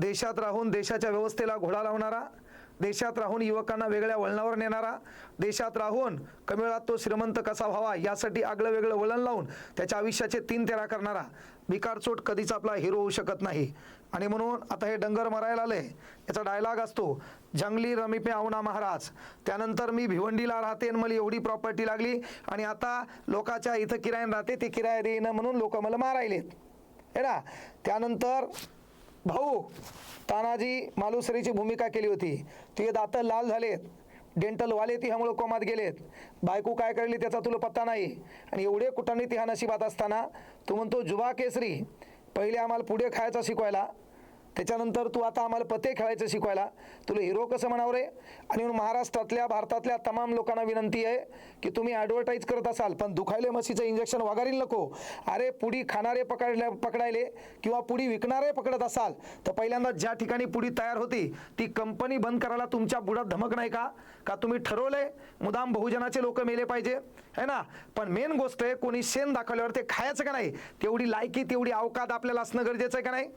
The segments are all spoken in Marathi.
देशात राहून देशाच्या व्यवस्थेला घोडा लावणारा देशात राहून युवकांना वेगळ्या वळणावर नेणारा देशात राहून कमी वेळात तो श्रीमंत कसा व्हावा यासाठी आगळं वेगळं वळण लावून त्याच्या आयुष्याचे तीन तेरा करणारा बिकारचोट कधीच आपला हिरो होऊ शकत नाही. आणि म्हणून आता हे डंगर मरायला आले. याचा डायलॉग असतो जंगली रमी आवना महाराज. त्यानंतर मी भिवंडीला राहते आणि मला एवढी प्रॉपर्टी लागली आणि आता लोकाच्या इथं किरायन राहते ते किराया देईन म्हणून लोक मला मारायलेत. है ना? त्यानंतर भाऊ तानाजी मालुसरीची भूमिका केली होती. तुझे दात लाल झालेत. डेंटल वाले ती ह्यामुळे कोमात गेलेत. बायको काय करली त्याचा तुला पत्ता नाही. आणि एवढे कुटांनी ती ह्या नशिबात असताना तू म्हणतो जुबा केसरी. पहिले आम्हाला पुढे खायचा शिकवायला. त्याच्यानंतर तू आता आम्हाला पते खेळायचं शिकवायला. तुला हिरो कसं म्हणावं रे? आणि म्हणून महाराष्ट्रातल्या भारतातल्या तमाम लोकांना विनंती आहे की तुम्ही ॲडव्हर्टाईज करत असाल पण दुखायले म्हशीचं इंजेक्शन वगारील नको. अरे पुढी खाणारे पकडल्या पकडायले किंवा पुढी विकणारे पकडत असाल तर पहिल्यांदा ज्या ठिकाणी पुढी तयार होती ती कंपनी बंद करायला तुमच्या बुडात धमक नाही का? का तुम्ही ठरवलंय मुदाम बहुजनाचे लोक मेले पाहिजे? है ना? पण मेन गोष्ट आहे कोणी शेण दाखवल्यावर ते खायचं का नाही? तेवढी लायकी तेवढी अवकात आपल्याला असणं गरजेचं आहे का नाही?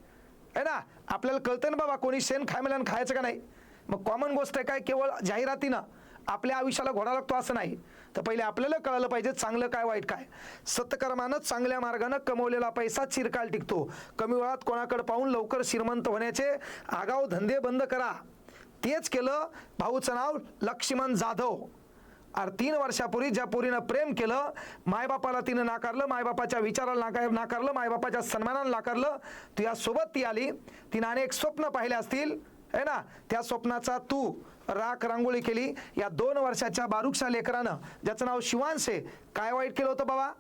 आहे ना आपल्याला कळतं ना बाबा कोणी शेण खायमेला खायचं का नाही? मग कॉमन गोष्ट आहे काय? केवळ जाहिरातीनं आपल्या आयुष्याला घोडा लागतो असं नाही. तर पहिले आपल्याला कळलं पाहिजे चांगलं काय वाईट काय. सत्कर्मानं चांगल्या मार्गानं कमवलेला पैसा चिरकाल टिकतो. कमी वेळात कोणाकडे पाहून लवकर श्रीमंत होण्याचे आगाव धंदे बंद करा. तेच केलं भाऊचं नाव लक्ष्मण जाधव. अरे तीन वर्षापूर्वी ज्या पोरीनं प्रेम केलं मायबापाला तिनं नाकारलं मायबापाच्या विचाराला नाकार नाकारलं मायबापाच्या सन्मानाला नाकारलं तुझ्यासोबत ती आली. तिनं अनेक स्वप्न पाहिले असतील है ना? त्या स्वप्नाचा तू राख रांगोळी केली. या दोन वर्षाच्या बारुकशा लेकरानं ज्याचं नाव शिवांश आहे काय वाईट केलं होतं बाबा?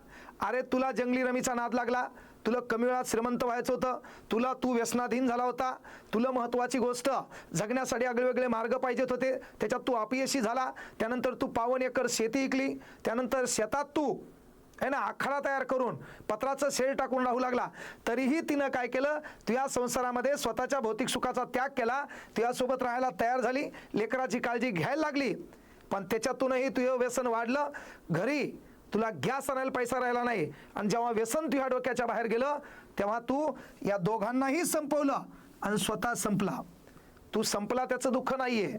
अरे तुला जंगली रमीचा नाद लागला. तुला कमी वेळात श्रीमंत व्हायचं होतं. तुला तू व्यसनाधीन झाला होता. तुला महत्त्वाची गोष्ट जगण्यासाठी आगळेवेगळे मार्ग पाहिजेत होते. त्याच्यात तू अपयशी झाला. त्यानंतर तू पावन एकर शेती ऐकली त्यानंतर शेतात तू है ना आखाडा तयार करून पत्राचं शेड टाकून राहू लागला. तरीही तिनं काय केलं? तुझ्या संसारामध्ये स्वतःच्या भौतिक सुखाचा त्याग केला. तुझ्यासोबत राहायला तयार झाली. लेकराची काळजी घ्यायला लागली. पण त्याच्यातूनही तुझं व्यसन वाढलं. घरी तुला गॅस आणायला पैसा राहिला नाही. आणि जेव्हा व्यसन तुझ्या डोक्याच्या बाहेर गेलं तेव्हा तू या दोघांनाही संपवलं आणि स्वतः संपला. तू संपला त्याचं दुःख नाही आहे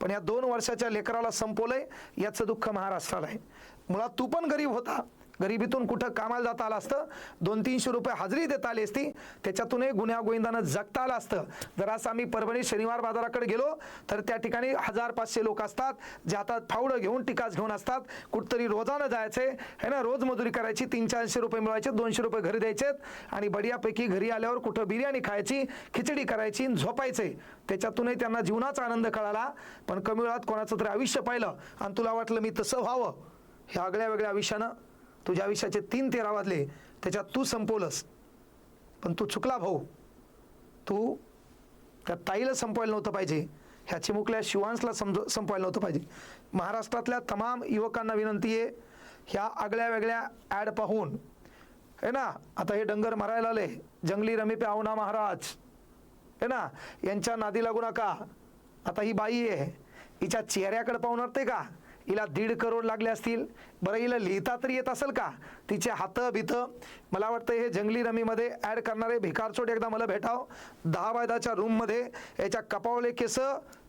पण या दोन वर्षाच्या लेकराला संपवलंय याचं दुःख महाराष्ट्राला आहे. मुळात तू पण गरीब होता. गरिबीतून कुठं कामाला जाता आलं असतं? दोन तीनशे रुपये हजेरी देता आली असती. त्याच्यातूनही गुन्ह्या गोविंदानं जगता आलं असतं. जर असं आम्ही परभणी शनिवार बाजाराकडे गेलो तर त्या ठिकाणी हजार पाचशे लोक असतात जे हातात फावडं घेऊन टिकास घेऊन असतात. कुठतरी रोजानं जायचे आहे ना? रोज मजुरी करायची तीन चारशे रुपये मिळवायचे दोनशे रुपये घरी द्यायचेत आणि बढियापैकी घरी आल्यावर कुठं बिर्याणी खायची खिचडी करायची आणि झोपायचे. त्याच्यातूनही त्यांना जीवनाचा आनंद कळाला. पण कमी वेळात कोणाचं तरी आयुष्य पाहिलं आणि तुला वाटलं मी तसं व्हावं हे आगळ्या वेगळ्या आयुष्यानं तुझ्या आयुष्याचे तीन तेरा वाजले त्याच्यात तू संपवलंस. पण तू चुकला भाऊ. तू त्या ताईला संपवायला नव्हतं पाहिजे. ह्या चिमुकल्या शिवांशला समज संपवायला नव्हतं पाहिजे. महाराष्ट्रातल्या तमाम युवकांना विनंती आहे ह्या आगळ्या वेगळ्या ॲड पाहून. है ना आता हे डंगर मारायला आले. जंगली रमी पे आवना महाराज. है ना यांच्या नादी लागू नका. आता ही बाई आहे. हिच्या चेहऱ्याकडे पाहून ते का? हिला दीड करोड लागले असतील. बरं हिला लिहिता तरी येत असेल का? तिचे हातं भितं मला वाटतं हे जंगली रमीमध्ये ॲड करणारे भिकारचोट एकदा मला भेटाव. दहा बायदाच्या रूममध्ये याच्या कपावले केस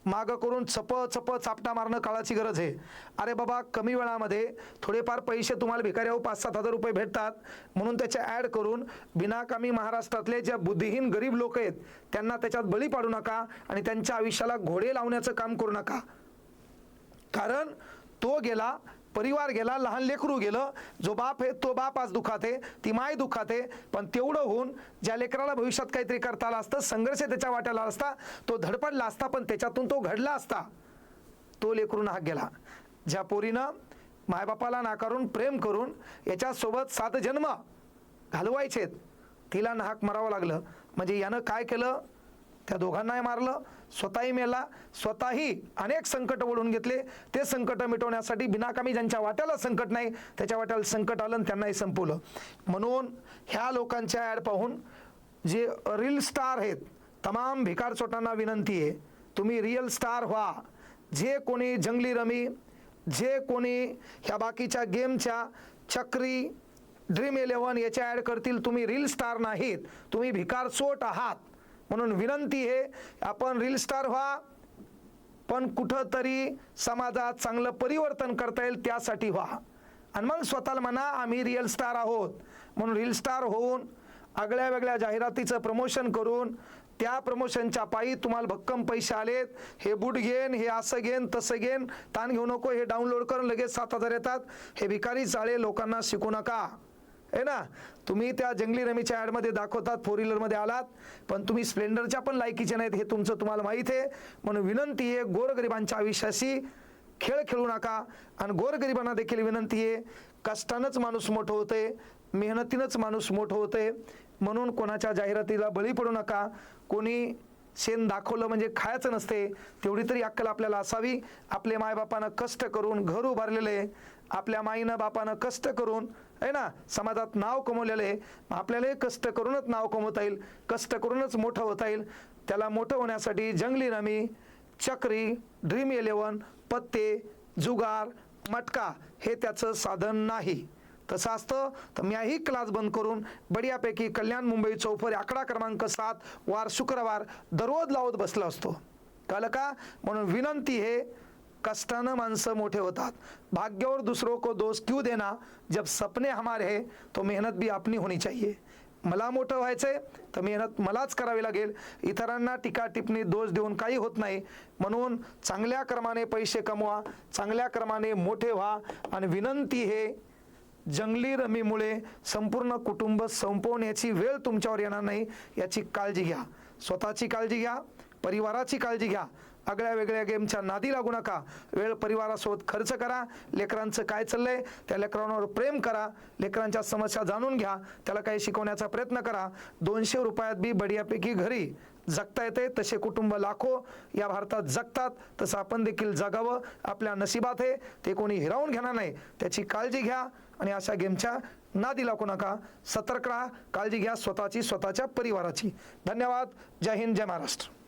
मागं करून चप चप चापटा मारणं काळाची गरज आहे. अरे बाबा कमी वेळामध्ये थोडेफार पैसे तुम्हाला भिकाऱ्यावर पाच सात हजार रुपये भेटतात. म्हणून त्याच्या ॲड करून बिनाकामी महाराष्ट्रातले ज्या बुद्धिहीन गरीब लोक आहेत त्यांना त्याच्यात बळी पाडू नका आणि त्यांच्या आयुष्याला घोडे लावण्याचं काम करू नका. कारण तो गेला परिवार गेला लहान लेकरू गेलं जो बाप आहे तो बाप आज दुखात आहे ती माय दुखात आहे पण तेवढं होऊन ज्या लेकराला भविष्यात काहीतरी करता आलं असतं संघर्ष त्याच्या वाट्याला असता तो धडपडला असता पण त्याच्यातून तो घडला असता तो लेकरून हाक गेला. ज्या पोरीनं मायबापाला नाकारून प्रेम करून याच्यासोबत सात जन्म घालवायचेत तिला नाहक मरावं लागलं. म्हणजे यानं काय केलं? त्या दोघांनाही मारलं स्वतःही मेला स्वतःही अनेक संकट ओढून घेतले. ते संकट मिटवण्यासाठी बिनाकामी ज्यांच्या वाट्याला संकट नाही त्याच्या वाट्याला संकट आलं त्यांनाही संपवलं. म्हणून ह्या लोकांच्या ॲड पाहून जे रील स्टार आहेत तमाम भिकार चोटांना विनंती आहे तुम्ही रिअल स्टार व्हा. जे कोणी जंगली रमी जे कोणी ह्या बाकीच्या गेमच्या चक्री ड्रीम इलेवन याच्या ॲड करतील तुम्ही रील स्टार नाहीत. तुम्ही भिकार चोट आहात. म्हणून विनंती आहे आपण रील स्टार व्हा पण कुठंतरी समाजात चांगलं परिवर्तन करता येईल त्यासाठी व्हा. आणि मग स्वतःला म्हणा आम्ही रिअल स्टार आहोत. म्हणून रील स्टार होऊन आगळ्या वेगळ्या जाहिरातीचं प्रमोशन करून त्या प्रमोशनच्या पायी तुम्हाला भक्कम पैसे आलेत. हे बूट घेन हे असं घेन तसं घेन. ताण घेऊ नको हे डाउनलोड करून लगेच सात हजार येतात. हे भिकारी चाळे लोकांना शिकू नका. आहे ना? तुम्ही त्या जंगली रमीच्या ॲडमध्ये दाखवतात फोर व्हीलरमध्ये आलात पण तुम्ही स्प्लेंडरच्या पण लायकीचे नाहीत हे तुमचं तुम्हाला माहीत आहे. म्हणून विनंती आहे गोरगरिबांच्या आयुष्याशी खेळ खेळू नका. आणि गोरगरिबांना देखील विनंती आहे कष्टानंच माणूस मोठं होते मेहनतीनंच माणूस मोठं होते म्हणून कोणाच्या जाहिरातीला बळी पडू नका. कोणी शेण दाखवलं म्हणजे खायचं नसते तेवढी तरी अक्कल आपल्याला असावी. आपले मायबापानं कष्ट करून घर उभारलेले आपल्या माईनं बापानं कष्ट करून आहे ना? समाजात नाव कमवलेलं आहे. मग आपल्यालाही कष्ट करूनच नाव कमवता येईल. कष्ट करूनच मोठं होता येईल. त्याला मोठं होण्यासाठी जंगली रमी चक्री ड्रीम इलेवन पत्ते जुगार मटका हे त्याचं साधन नाही. तसं असतं तर मीही क्लास बंद करून बढियापैकी कल्याण मुंबई चौफर आकडा क्रमांक सात वार शुक्रवार दररोज लावत बसला असतो. कळलं का? म्हणून विनंती हे कष्टानं माणसं मोठे होतात. भाग्य और दूसरों को दोष क्यों देना? जब सपने हमारे है तो मेहनत भी अपनी होनी चाहिए. मला मोठं व्हायचंय तर मेहनत मलाच करावी लागेल. इतरांना टीका टिप्पणी दोष देऊन काही होत नाही. म्हणून चांगल्या क्रमाने पैसे कमवा चांगल्या क्रमाने मोठे व्हा. आणि विनंती हे जंगली रमीमुळे संपूर्ण कुटुंब संपवण्याची वेळ तुमच्यावर येणार नाही याची काळजी घ्या. स्वतःची काळजी घ्या परिवाराची काळजी घ्या. आगळ्या वेगळ्या गेमच्या नादी लागू नका. वेळ परिवारासोबत खर्च करा. लेकरांचं काय चाललंय? त्या लेकरांवर प्रेम करा. लेकरांच्या समस्या जाणून घ्या. त्याला काही शिकवण्याचा प्रयत्न करा. दोनशे रुपयात बी बढियापैकी घरी जगता येते. तसे कुटुंब लाखो या भारतात जगतात. तसं आपण देखील जगावं. आपल्या नशिबात आहे. ते कोणी हिरावून घेणार नाही. त्याची काळजी घ्या आणि अशा गेमच्या नादी लागू नका. सतर्क राहा. काळजी घ्या स्वतःची स्वतःच्या परिवाराची. धन्यवाद. जय हिंद जय महाराष्ट्र.